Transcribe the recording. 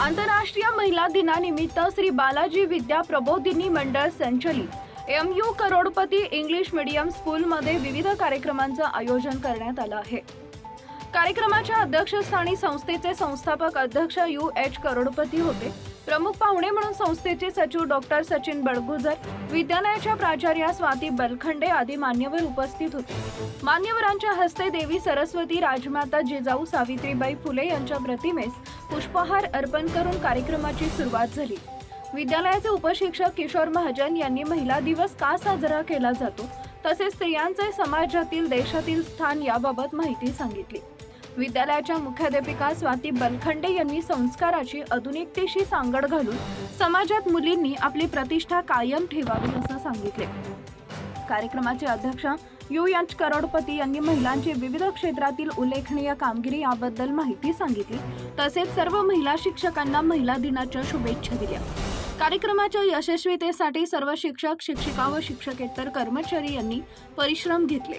आंतरराष्ट्रीय महिला दिनानिमित्त श्री बालाजी विद्या प्रबोधिनी मंडळ संचलित. M U Karodpati English medium स्कूलमध्ये विविध कार्यक्रमांचं आयोजन करण्यात आलं आहे. कार्यक्रमाच्या अध्यक्षस्थानी संस्थेचे संस्थापक अध्यक्ष यू एच करोडपती होते. प्रमुख पाहुणे म्हणून संस्थेचे सचिव डॉक्टर सचिन बडगुजर विद्यालयाच्या प्राचार्या स्वाती बलखंडे आदी मान्यवर उपस्थित होते. मान्यवरांच्या हस्ते देवी सरस्वती राजमाता जिजाऊ सावित्रीबाई फुले यांच्या प्रतिमेस पुष्पहार अर्पण करून कार्यक्रमाची सुरुवात झाली. विद्यालयाचे उपशिक्षक किशोर महाजन यांनी महिला दिवस का साजरा केला जातो तसेच स्त्रियांचे समाजातील देशातील स्थान याबाबत माहिती सांगितली. विद्यालयाच्या मुख्याध्यापिका स्वाती बलखंडे यांनी संस्काराची आधुनिकतेशी सांगड घालून समाजात मुलींनी आपली प्रतिष्ठा कायम ठेवावी असं सांगितले. कार्यक्रमाचे अध्यक्ष यू एच करोडपती यांनी महिलांची विविध क्षेत्रातील उल्लेखनीय कामगिरी याबद्दल माहिती सांगितली. तसेच सर्व महिला शिक्षकांना महिला दिनाच्या शुभेच्छा दिल्या. कार्यक्रमाच्या यशस्वीतेसाठी सर्व शिक्षक शिक्षिका व शिक्षकेतर कर्मचारी यांनी परिश्रम घेतले.